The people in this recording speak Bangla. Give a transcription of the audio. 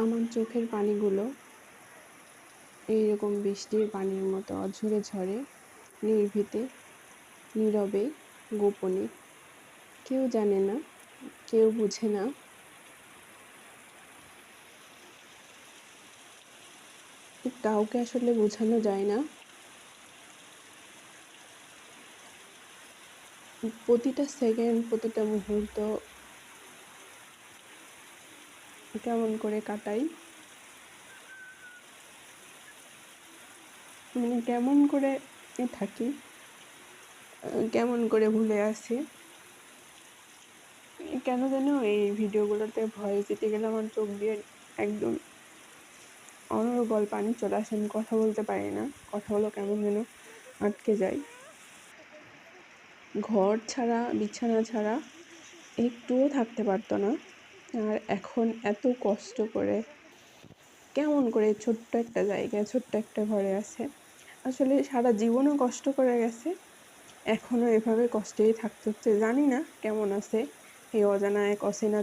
আমার চোখের পানিগুলো এইরকম বৃষ্টির পানির মতো অঝরে ঝরে, নির্ভীতে, নীরবে, গোপনে। কেউ জানে না, কেউ বুঝে না। কাউকে আসলে বোঝানো যায় না। প্রতিটা সেকেন্ড প্রতিটা মুহূর্ত কেমন করে কাটাই? মানে কেমন করে থাকি? কেমন করে ভুলে আসি? কেন যেন এই ভিডিওগুলোতে ভয়েস দিতে গেলে আমার চোখ দিয়ে একদম অনর্গল পানি চলে আসে, আমি কথা বলতে পারি না। কথাগুলো কেমন যেন আটকে যায়। ঘর ছাড়া, বিছানা ছাড়া একটুও থাকতে পারতো না। আর এখন এত কষ্ট করে কেমন করে ছোট্ট একটা জায়গায়, ছোট্ট একটা ঘরে আছে। আসলে সারা জীবনও কষ্ট করে গেছে এখনও এভাবে কষ্টেই থাকতে হচ্ছে। জানি না কেমন আছে এই অজানা এক অচেনা